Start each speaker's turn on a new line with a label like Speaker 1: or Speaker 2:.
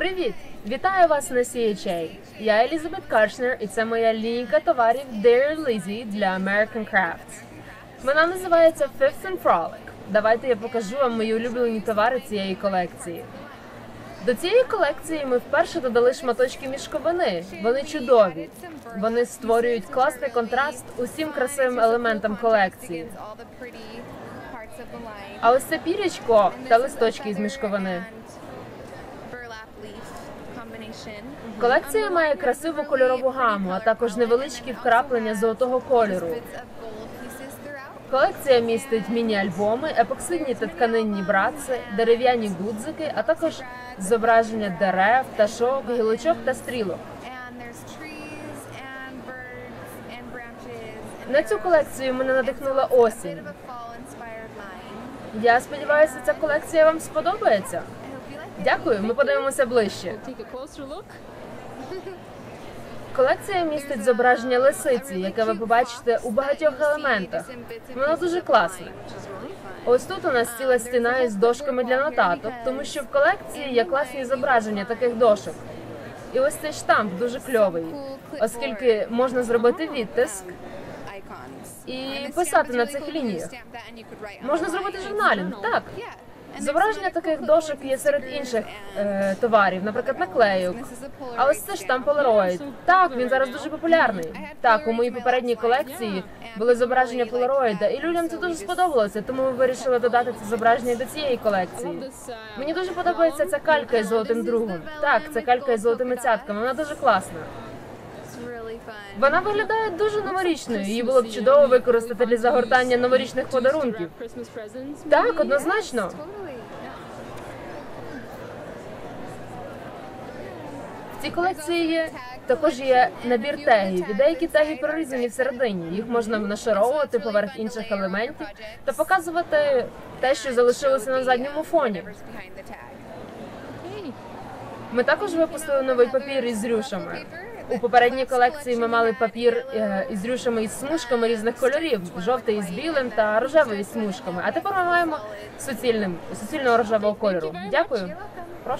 Speaker 1: Привіт! Вітаю вас на CHA. Я Елізабет Каршнер, і це моя лінійка товарів Dear Lizzy для American Crafts. Вона називається Fifth and Frolic. Давайте я покажу вам мої улюблені товари цієї колекції. До цієї колекції ми вперше додали шматочки мішковини. Вони чудові. Вони створюють класний контраст усім красивим елементам колекції. А ось це пірячко та листочки із мішковини. Колекція має красиву кольорову гаму, а також невеличкі вкраплення золотого кольору. Колекція містить міні-альбоми, епоксидні та тканинні братси, дерев'яні гудзики, а також зображення дерев, пташок, гілочок та стрілок. На цю колекцію мене надихнула осінь. Я сподіваюся, ця колекція вам сподобається. Дякую, ми подивимося ближче. Колекція містить зображення лисиці, яке ви побачите у багатьох елементах. Воно дуже класне. Ось тут у нас ціла стіна із дошками для нотаток, тому що в колекції є класні зображення таких дошок. І ось цей штамп дуже кльовий, оскільки можна зробити відтиск і писати на цих лініях. Можна зробити журналінг, так. Зображення таких дошок є серед інших е, товарів, наприклад, наклейок. А ось це штамп Polaroid. Так, він зараз дуже популярний. Так, у моїй попередній колекції були зображення Polaroid, і людям це дуже сподобалося, тому ми вирішили додати це зображення до цієї колекції. Мені дуже подобається ця калька із золотим другом. Так, це калька із золотими цятками. Вона дуже класна. Вона виглядає дуже новорічною. Її було б чудово використати для загортання новорічних подарунків. Так, однозначно. В цій колекції також є набір тегів, і деякі теги прорізані всередині. Їх можна нашаровувати поверх інших елементів та показувати те, що залишилося на задньому фоні. Ми також випустили новий папір із рюшами. У попередній колекції ми мали папір е, із рюшами із смужками різних кольорів: жовтий із білим та рожевий із смужками. А тепер ми маємо суцільним суцільного рожевого кольору. Дякую.